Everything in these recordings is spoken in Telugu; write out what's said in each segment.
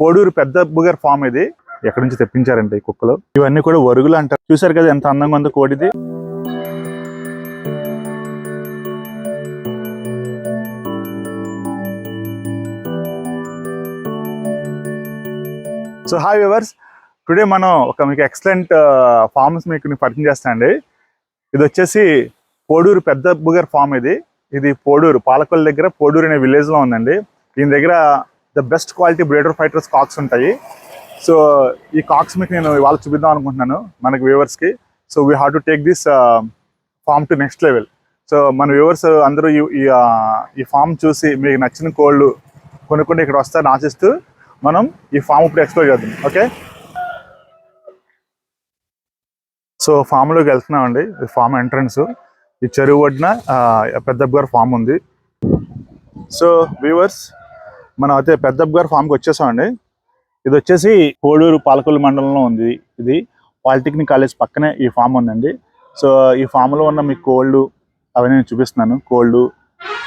కోడూరు పెద్ద బుగర్ ఫామ్ ఇది. ఎక్కడి నుంచి తెప్పించారంటే ఈ కుక్కలు? ఇవన్నీ కూడా వరుగులు అంటారు. చూసారు కదా ఎంత అందంగా ఉందో కోడిది. సో హాయ్ వివర్స్ టుడే మనం ఒక మీకు ఎక్సలెంట్ ఫార్మ్స్ uh, మీకు పరిచయం చేస్తానండి ఇది వచ్చేసి పోడూరు పెద్ద బుగర్ ఫామ్ ఇది. ఇది పోడూరు పాలకొల్లు దగ్గర పోడూరు అనే విలేజ్లో ఉందండి. దీని దగ్గర the best quality breeder fighters cocks ఉంటాయి. సో ఈ కాక్స్ మీకు నేను ఇవాళ చూపిద్దాం అనుకుంటున్నాను మనకి వ్యూవర్స్కి. So we have to take this farm to next level so మన వ్యూవర్స్ అందరూ ఈ- ఈ ఫామ్ చూసి మీకు నచ్చిన కోళ్ళు కొనుక్కుంటే ఇక్కడ వస్తారని ఆశిస్తూ మనం ఈ ఫామ్ ఇప్పుడు ఎక్స్ప్లోర్ చేద్దాం. ఓకే సో ఫామ్లోకి వెళ్తున్నామండి. ఇది ఫామ్ ఎంట్రన్స్ ఈ చెరువు ఒడ్డున పెద్ద గారు ఫామ్ ఉంది. సో వ్యూవర్స్ మనం అయితే పెద్దప్ప గారు ఫామ్కి వచ్చేసామండి. ఇది వచ్చేసి కోడూరు పాలకొల్లు మండలంలో ఉంది ఇది. పాలిటెక్నిక్ కాలేజ్ పక్కనే ఈ ఫామ్ ఉందండి. సో ఈ ఫామ్లో ఉన్న మీ కోళ్ళు అవన్నీ నేను చూపిస్తున్నాను. కోళ్ళు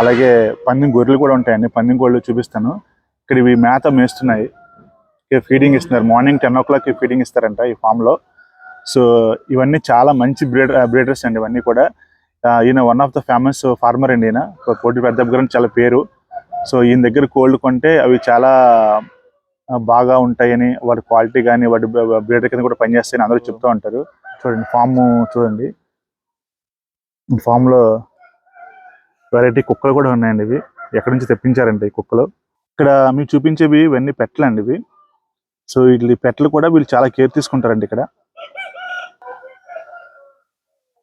అలాగే పందెం గొర్రెలు కూడా ఉంటాయండి. పందెం కోళ్ళు చూపిస్తాను. ఇక్కడ ఇవి మేత మేస్తున్నాయి. ఫీడింగ్ ఇస్తున్నారు. మార్నింగ్ టెన్ ఓ క్లాక్కి ఫీడింగ్ ఇస్తారంట ఈ ఫామ్లో సో ఇవన్నీ చాలా మంచి బ్రీడ్ బ్రీడర్స్ అండి ఇవన్నీ కూడా. ఈయన one of the famous farmer అండి ఈయన. పోటీ పెద్ద దగ్గర చాలా పేరు. సో ఈయన దగ్గర కోల్డ్ కొంటే అవి చాలా బాగా ఉంటాయని వాటి క్వాలిటీ కానీ వాటి బ్రీడర్ కింద కూడా పనిచేస్తాయని అందరూ చెప్తూ ఉంటారు. చూడండి ఫామ్ చూడండి. ఫామ్లో లో వెరైటీ కుక్కలు కూడా ఉన్నాయండి ఇవి. ఎక్కడి నుంచి తెప్పించారండి ఈ కుక్కలు? ఇక్కడ మీకు చూపించేవి ఇవన్నీ పెట్టలు అండి ఇవి. సో వీటి పెట్టలు కూడా వీళ్ళు చాలా కేర్ తీసుకుంటారండి ఇక్కడ.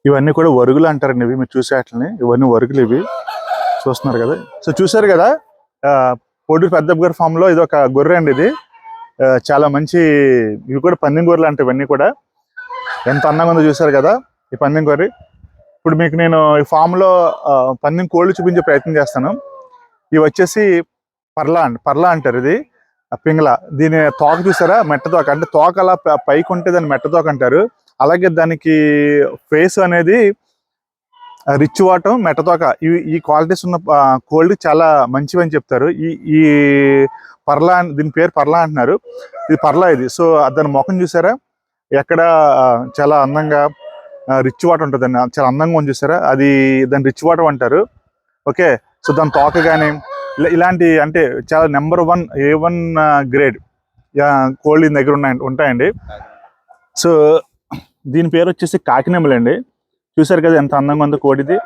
ఇవన్నీ కూడా వరుగులు అంటారండి ఇవి మీరు చూసే వాటిని. ఇవన్నీ వరుగులు ఇవి. చూస్తున్నారు కదా. సో చూసారు కదా ఆ, పొడి పెద్ద గారి ఫామ్లో ఇది ఒక గొర్రె అండి ఇది. చాలా మంచి ఇవి కూడా పందెం గొర్రెలు అంటే ఇవన్నీ కూడా. ఎంత అందంగా ఉందో చూసారు కదా ఈ పందెం గొర్రె. ఇప్పుడు మీకు నేను ఈ ఫామ్లో పందెం కోళ్ళు చూపించే ప్రయత్నం చేస్తాను. ఇవి వచ్చేసి పర్లా పర్లా అంటారు ఇది. పింగళ. దీని తోక చూసారా? మెట్ట తోక. అంటే తోక అలా ప- పైకి ఉంటే దాన్ని మెట్ట తోక అంటారు. అలాగే దానికి ఫేస్ అనేది రిచ్ వాటం మెట్టతోక ఇవి ఈ క్వాలిటీస్ ఉన్న కోల్డ్ చాలా మంచివి అని చెప్తారు. ఈ ఈ పర్లా అని- దీని పేరు పర్లా అంటున్నారు. ఇది పర్లా ఇది. సో దాని ముఖం చూసారా? ఎక్కడ చాలా అందంగా రిచ్ వాటర్ ఉంటుంది చాలా అందంగా ఉంది చూసారా? అది దాన్ని రిచ్ వాటర్ అంటారు. ఓకే? సో దాని తోక కానీ ఇలాంటి అంటే చాలా number one A one grade cold దీని దగ్గర ఉన్నాయి ఉంటాయండి. సో దీని పేరు వచ్చేసి కాకినెమ్మలండి చూసారు కదా ఎంత అందంగా ఉందో కోడిది.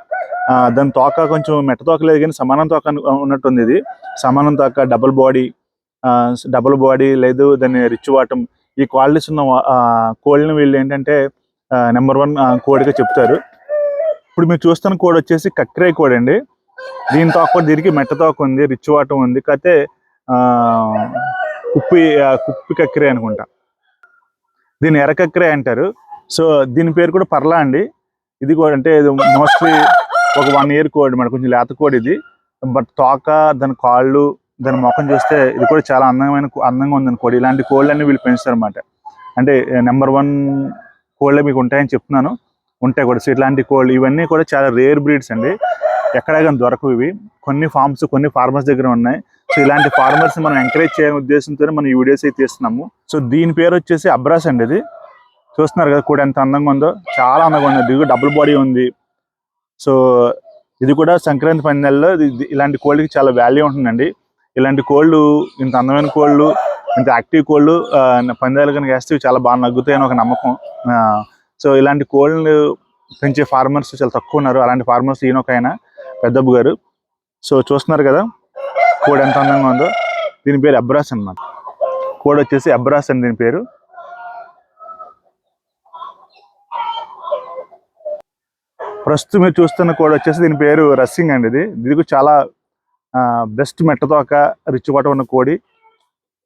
దాని తోక కొంచెం మెట్ట తోక లేదు కానీ సమానం తోక ఉన్నట్టుంది ఇది. సమానం తోక డబుల్ బాడీ డబుల్ బాడీ లేదు దాన్ని రిచ్ వాటం. ఈ క్వాలిటీస్ ఉన్న వా- కోళ్ళని వీళ్ళు ఏంటంటే నెంబర్ వన్ కోడిగా చెప్తారు. ఇప్పుడు మీరు చూస్తున్న కోడి వచ్చేసి కక్కిరాయి కోడి అండి. దీని తోక కూడా దీనికి మెట్ట తోక ఉంది రిచ్ వాటం ఉంది. కాకపోతే కుప్పి కుప్పి కక్కిరాయి అనుకుంటా. దీన్ని ఎర్రకక్కిరాయి అంటారు. సో దీని పేరు కూడా పర్లా అండి. ఇది కూడా అంటే ఇది మోస్ట్లీ ఒక వన్ ఇయర్ కోడ్ మేడం కొంచెం లేత కోడి ఇది. బట్ తోక దాని కాళ్ళు దాని ముఖం చూస్తే ఇది కూడా చాలా అందమైన అందంగా ఉందని కోడి ఇలాంటి కోళ్ళు అన్ని వీళ్ళు పెంచుతారనమాట అంటే నెంబర్ వన్ కోళ్ళే మీకు ఉంటాయని చెప్తున్నాను. ఉంటాయి కూడా. సో ఇట్లాంటి కోళ్ళు ఇవన్నీ కూడా చాలా రేర్ బ్రీడ్స్ అండి. ఎక్కడ కానీ దొరకవు ఇవి. కొన్ని ఫార్మ్స్ కొన్ని ఫార్మర్స్ దగ్గర ఉన్నాయి. సో ఇలాంటి ఫార్మర్స్ మనం ఎంకరేజ్ చేయని ఉద్దేశంతో మనం ఈ వీడియోస్ అయితే తీస్తున్నాము. సో దీని పేరు వచ్చేసి అబ్రాస్ అండి ఇది. చూస్తున్నారు కదా కూడా ఎంత అందంగా ఉందో. చాలా అందంగా ఉంది. దిగు డబుల్ బాడీ ఉంది. సో ఇది కూడా సంక్రాంతి పందెల్లో ఇలాంటి కోళ్ళకి చాలా వాల్యూ ఉంటుందండి. ఇలాంటి కోళ్ళు ఇంత అందమైన కోళ్ళు ఇంత యాక్టివ్ కోళ్ళు పందాలు కనుక వేస్తే చాలా బాగా నగ్గుతాయని ఒక నమ్మకం. సో ఇలాంటి కోళ్ళు పెంచే ఫార్మర్స్ చాలా తక్కువ ఉన్నారు. అలాంటి ఫార్మర్స్ ఈయన ఒక ఆయన పెద్దబ్బు గారు. సో చూస్తున్నారు కదా కోడి ఎంత అందంగా ఉందో. దీని పేరు అబ్రాస్ అన్నమాట. కోడి వచ్చేసి అబ్రాస్ అని దీని పేరు. ప్రస్తుతం మీరు చూస్తున్న కోడ్ వచ్చేసి దీని పేరు రస్సింగ్ అండి ఇది. ఇది కూడా చాలా బెస్ట్ మెట్టతోక రిచ్ వాటర్ ఉన్న కోడి.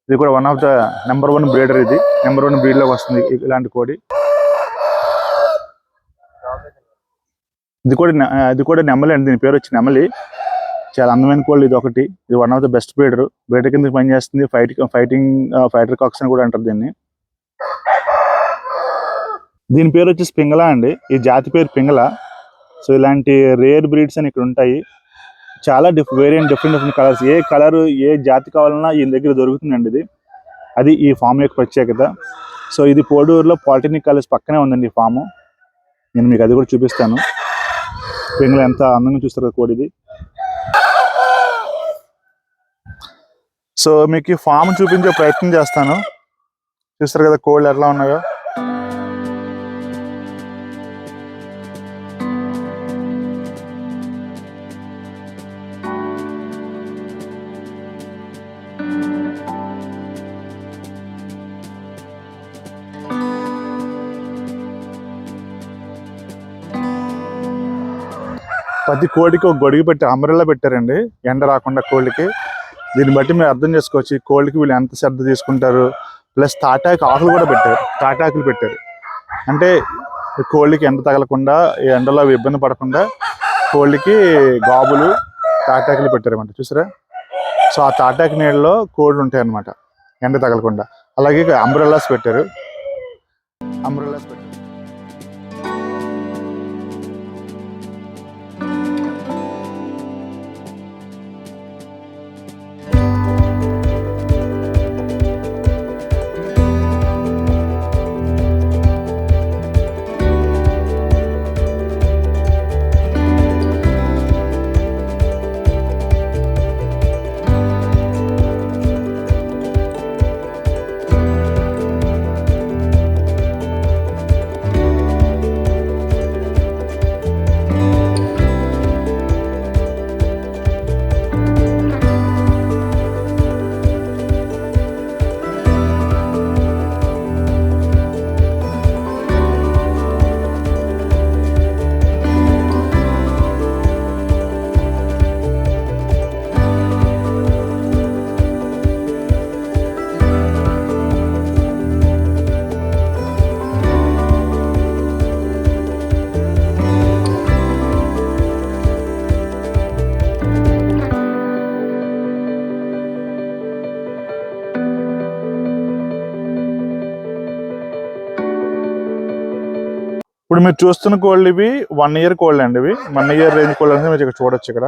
ఇది కూడా one of the number one breeder ఇది. నెంబర్ వన్ బ్రీడ్ వస్తుంది ఇలాంటి కోడి. ఇది కూడా ఇది కూడా నెమలి అండి దీని పేరు వచ్చి నెమలి. చాలా అందమైన కోళ్ళు ఇది ఒకటి. ఇది one of the best breeder breeder కింద పనిచేస్తుంది ఫైట్ ఫైటింగ్ ఫైటర్ కాక్స్ అని కూడా అంటారు దీన్ని. దీని పేరు వచ్చేసి పింగళ అండి. ఈ జాతి పేరు పింగళ. సో ఇలాంటి రేర్ బ్రీడ్స్ అని ఇక్కడ ఉంటాయి. చాలా diff variant different different colours ఏ కలర్ ఏ జాతి కావాలన్నా ఈయన దగ్గర దొరుకుతుందండి ఇది. అది ఈ ఫామ్ యొక్క ప్రత్యేకత. సో ఇది పోడూరులో పాలిటెక్నిక్ కాలేజ్ పక్కనే ఉందండి ఈ ఫాము నేను మీకు అది కూడా చూపిస్తాను. పెంగులు ఎంత అందంగా చూస్తారు కదా కోడి ఇది. సో మీకు ఈ ఫామ్ చూపించే ప్రయత్నం చేస్తాను. చూస్తారు కదా కోళ్ళు ఎట్లా ఉన్నాయో. ప్రతి కోడికి ఒక గొడుగు పెట్టి అంబ్రెల్లా పెట్టారండి. ఎండ రాకుండా కోళ్ళకి దీన్ని బట్టి మీరు అర్థం చేసుకోవచ్చు ఈ కోళ్ళకి వీళ్ళు ఎంత శ్రద్ధ తీసుకుంటారు. ప్లస్ తాటాకు ఆకులు కూడా పెట్టారు. తాటాకులు పెట్టారు. అంటే కోళ్ళకి ఎండ తగలకుండా ఈ ఎండలో ఇబ్బంది పడకుండా కోళ్ళకి గాబులు తాటాకులు పెట్టారన్నమాట. చూసారా? సో ఆ తాటాకు నీళ్ళలో కోళ్ళు ఉంటాయి అన్నమాట ఎండ తగలకుండా. అలాగే అంబ్రెల్లాస్ పెట్టారు. అంబ్రెల్లాస్ పెట్టారు. ఇప్పుడు మీరు చూస్తున్న కోళ్ళు ఇవి వన్ ఇయర్ కోళ్ళు అండి ఇవి. వన్ ఇయర్ రేంజ్ కోళ్ళు అనేది మీరు ఇక్కడ చూడొచ్చు ఇక్కడ.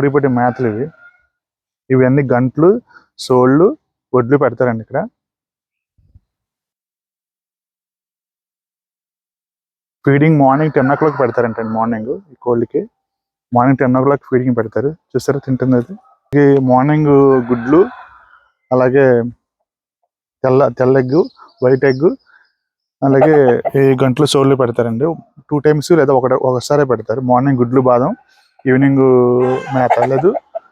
కోడిపట్టి మేతలు ఇవి. ఇవన్నీ గంట్లు సోళ్ళు వడ్లు పెడతారండి ఇక్కడ. Feeding morning ten o'clock పెడతారంటండి మార్నింగ్ ఈ కోళ్ళకి. Morning ten o'clock feeding పెడతారు. చూస్తారా తింటుంది అది. ఇది మార్నింగ్ గుడ్లు అలాగే తెల్ల తెల్ల ఎగ్ వైట్ ఎగ్గు అలాగే ఈ గంటలు సోళ్ళు పెడతారండి. టూ టైమ్స్ లేదా ఒకటి ఒకసారి పెడతారు. మార్నింగ్ గుడ్లు బాదం ఈవినింగ్ మేత లేదు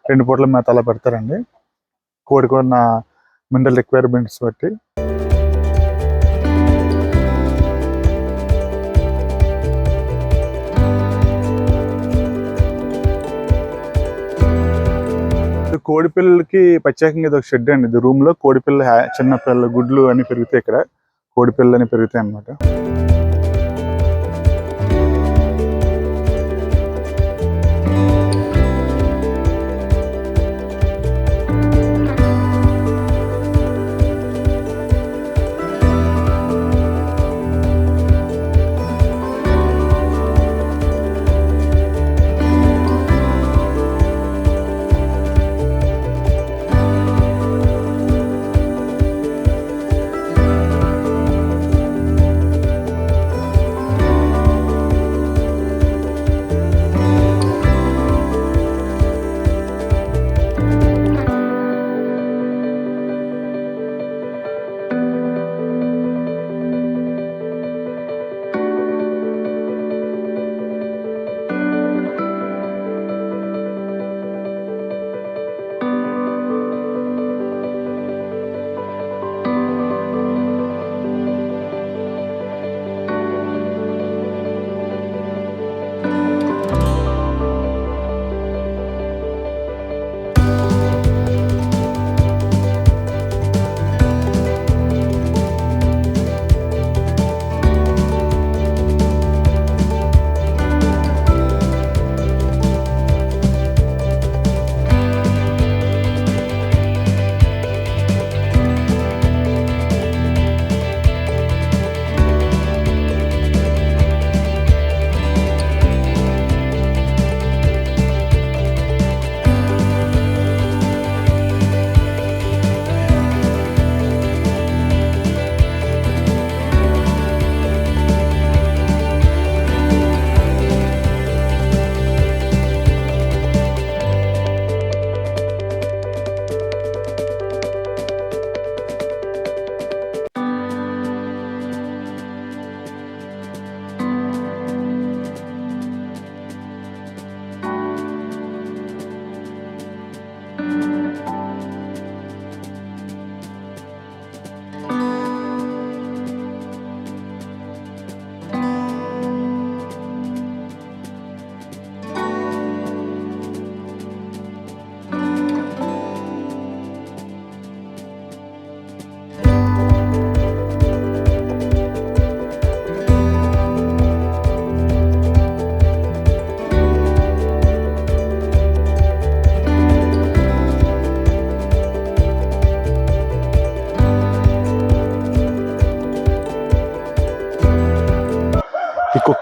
రెండు పూట్ల మేత అలా పెడతారండి. కోడి కొన్న మినరల్ రిక్వైర్మెంట్స్ బట్టి. కోడి పిల్లలకి ప్రత్యేకంగా ఇది ఒక షెడ్ అండి. ఇది రూమ్లో కోడి పిల్ల చిన్న పిల్లలు గుడ్లు అని పెరుగుతాయి ఇక్కడ. కోడి పిల్లలు అని పెరుగుతాయి అన్నమాట.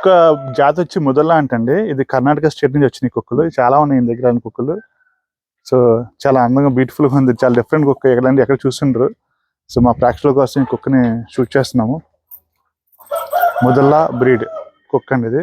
కుక్క జాతి వచ్చి ముదల్లా అంటండి. ఇది కర్ణాటక స్టేట్ నుంచి వచ్చిన కుక్కలు. చాలా ఉన్నాయి ఈ దగ్గర కుక్కలు. సో చాలా అందంగా బ్యూటిఫుల్గా ఉంది. చాలా డిఫరెంట్ కుక్క ఎక్కడంటే ఎక్కడ చూస్తుండ్రు. సో మా ప్రేక్షకుల కోసం ఈ కుక్కని షూట్ చేస్తున్నాము. ముదల్లా బ్రీడ్ కుక్క అండి ఇది.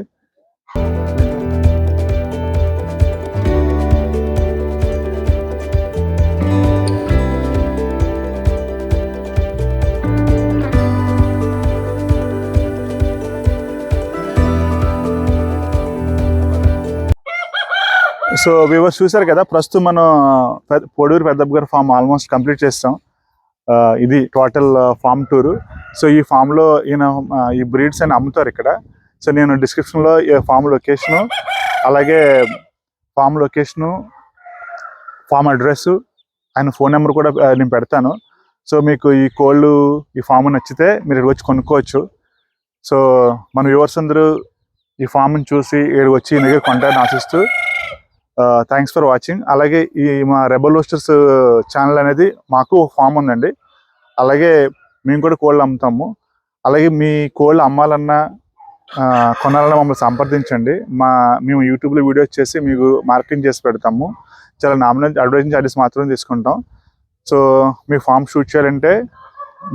సో వ్యూవర్స్ చూసారు కదా ప్రస్తుతం మనం పెద్ద- పొడూరు పెద్దప్ప గారి ఫామ్ ఆల్మోస్ట్ కంప్లీట్ చేస్తాం. ఇది టోటల్ ఫామ్ టూరు సో ఈ ఫామ్లో ఈయన ఈ బ్రీడ్స్ అని అమ్ముతారు ఇక్కడ. సో నేను డిస్క్రిప్షన్లో ఈ ఫామ్ లొకేషను అలాగే ఫామ్ లొకేషను ఫామ్ అడ్రస్సు ఆయన ఫోన్ నెంబర్ కూడా నేను పెడతాను. సో మీకు ఈ కోళ్ళు ఈ ఫామ్ నచ్చితే మీరు ఇక్కడ వచ్చి కొనుక్కోవచ్చు. సో మన వ్యూవర్స్ అందరూ ఈ ఫామ్ని చూసి ఇక్కడికి వచ్చి ఈ దగ్గర కొంటారని ఆశిస్తూ థ్యాంక్స్ ఫర్ వాచింగ్ అలాగే ఈ మా రెబల్ రోస్టర్స్ ఛానల్ అనేది మాకు ఫామ్ ఉందండి. అలాగే మేము కూడా కోళ్ళు అమ్ముతాము. అలాగే మీ కోళ్ళు అమ్మాలన్నా కొనాలన్నా మమ్మల్ని సంప్రదించండి. మా మేము యూట్యూబ్లో వీడియోస్ చేసి మీకు మార్కెటింగ్ చేసి పెడతాము. చాలా నామినల్ అడ్వర్టైజింగ్ ఛార్జెస్ మాత్రం తీసుకుంటాం. సో మీ ఫామ్ షూట్ చేయాలంటే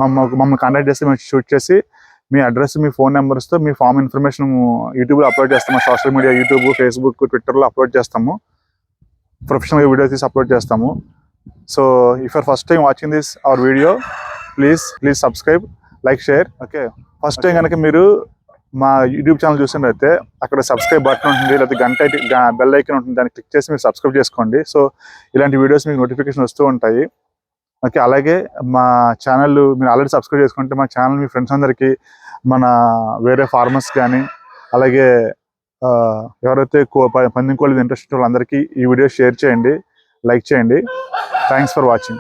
మమ్మల్ని మమ్మల్ని కాంటాక్ట్ చేసి మేము షూట్ చేసి మీ అడ్రస్ మీ ఫోన్ నెంబర్స్తో మీ ఫామ్ ఇన్ఫర్మేషన్ యూట్యూబ్లో అప్లోడ్ చేస్తాము సోషల్ మీడియా యూట్యూబ్ ఫేస్బుక్ ట్విట్టర్లో అప్లోడ్ చేస్తాము. ప్రొఫెషనల్ వీడియో తీసి అప్లోడ్ చేస్తాము. So if are first time watching this our video please please subscribe like share okay first time కనుక మీరు మా యూట్యూబ్ ఛానల్ చూసినట్లయితే అక్కడ సబ్స్క్రైబ్ బటన్ ఉంటుంది లేకపోతే గంట బెల్ ఐకన్ ఉంటుంది దాన్ని క్లిక్ చేసి మీరు సబ్స్క్రైబ్ చేసుకోండి. సో ఇలాంటి వీడియోస్ మీకు నోటిఫికేషన్ వస్తూ ఉంటాయి. ఓకే అలాగే మా ఛానల్ మీరు ఆల్రెడీ సబ్స్క్రైబ్ చేసుకుంటే మా ఛానల్ మీ ఫ్రెండ్స్ అందరికీ మన వేరే ఫార్మర్స్ కానీ అలాగే ఆ, ఎవరైతే కో- ప- కోళ్ళు ఇంట్రెస్ట్ వాళ్ళందరికీ ఈ వీడియో షేర్ చేయండి లైక్ చేయండి. Thanks for watching